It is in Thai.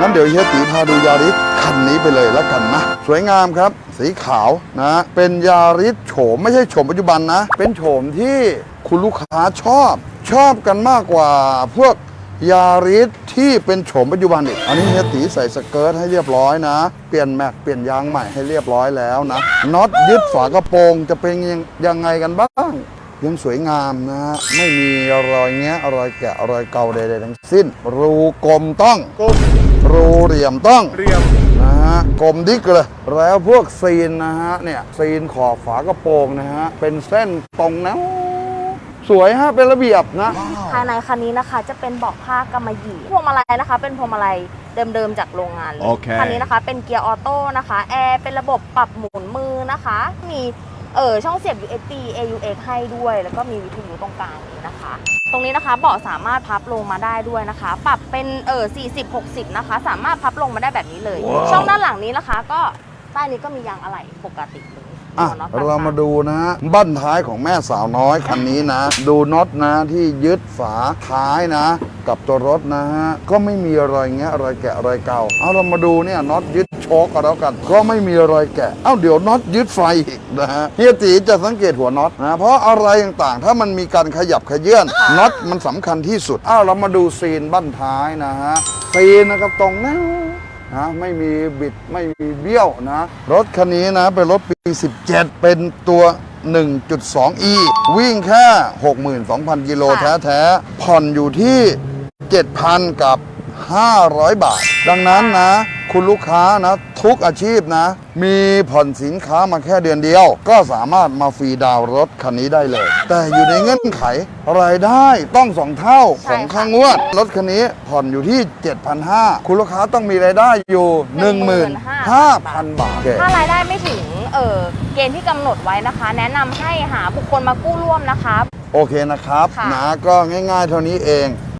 งั้นเดี๋ยวเฮียตีพาดูยาริสคันนี้ไปเลยแล้วกันนะ สวยงามครับ สีขาวนะ เป็นยาริสโฉมไม่ใช่โฉมปัจจุบันนะ เป็นโฉมที่คุณลูกค้าชอบ ชอบกันมากกว่าพวกยาริสที่เป็นโฉมปัจจุบันอีก อันนี้เฮียตีใส่สเกิร์ตให้เรียบร้อยนะ เปลี่ยนแม็กเปลี่ยนยางใหม่ให้เรียบร้อยแล้วนะน็อตยึดฝากระโปรงจะเป็นยังยังไงกันบ้างยังสวยงามนะฮะไม่มีรอยแงะรอยแกะรอยเกาใดๆทั้งสิ้น รูกลมต้องกลม รูเหลี่ยมต้องเรียมนะฮะกลมดิกเลย แล้วพวกซีนนะฮะเนี่ยซีนขอบฝากระโปรงนะฮะเป็นเส้นตรงนะสวยฮะเป็นระเบียบนะ ภายในคันนี้นะคะ จะเป็นเบาะผ้ากำมะหยี่พวงมาลัยนะคะ เป็นพวงมาลัยเดิมๆจากโรงงานเลยโอเคคันนี้นะคะ เป็นเกียร์ออโต้นะคะ แอร์เป็นระบบปรับหมุนมือนะคะ มี เออช่องเสียบ USB AUX ให้ด้วย แล้วก็มีวิทยุตรงกลางนี้นะคะ ตรงนี้นะคะเบาะสามารถพับลงมาได้ด้วยนะคะ ปรับเป็นเออ40 60 นะคะ สามารถพับลงมาได้แบบนี้เลยช่องด้านหลังนี้นะคะ ก็ใต้นี้ก็มียางอะไหล่ปกติเลยอะหัวน็อตต่งๆเรามาดูนะฮะบั้นท้ายของแม่สาวน้อยคันนี้นะ ดูน็อตนะที่ยึดฝาท้ายนะ กับตัวรถนะฮะก็ไม่มีรอยแงะรอยแกะรอยเก่าเอาเรามาดูเนี่ยน็อตยึด โชคกันแล้วกัน ก็ไม่มีรอยแกะเอ้าเดี๋ยวน็อตยึดไฟอีกนะฮะเฮียตีจะสังเกตหัวน็อตนะเพราะอะไรต่างๆ ถ้ามันมีการขยับขยื่นน็อตมันสำคัญที่สุดเอ้าเรามาดูซีนบั้นท้ายนะฮะซีนนะครับตรงนั้นนะไม่มีบิดไม่มีเบี้ยวนะ รถคันนี้นะ เป็นรถปี 17 เป็นตัว 1.2e วิ่งแค่ 62,000 กิโลค่ะแท้ๆผ่อนอยู่ที่ 7,000 กับ 500 บาท ดังนั้นนะ คุณลูกค้านะทุกอาชีพนะ มีผ่อนสินค้ามาแค่เดือนเดียว ก็สามารถมาฟรีดาวน์รถคันนี้ได้เลย แต่อยู่ในเงื่อนไขรายได้ต้องสองเท่าของค่างวด รถคันนี้ผ่อนอยู่ที่ 7,500 คุณลูกค้าต้องมีรายได้อยู่ 15,000 บาท ถ้ารายได้ไม่ถึงเออเกณฑ์ที่กำหนดไว้นะคะ แนะนำให้หาบุคคลมากู้ร่วมนะคะ โอเคนะครับค่ะ นะก็ง่ายๆเท่านี้เอง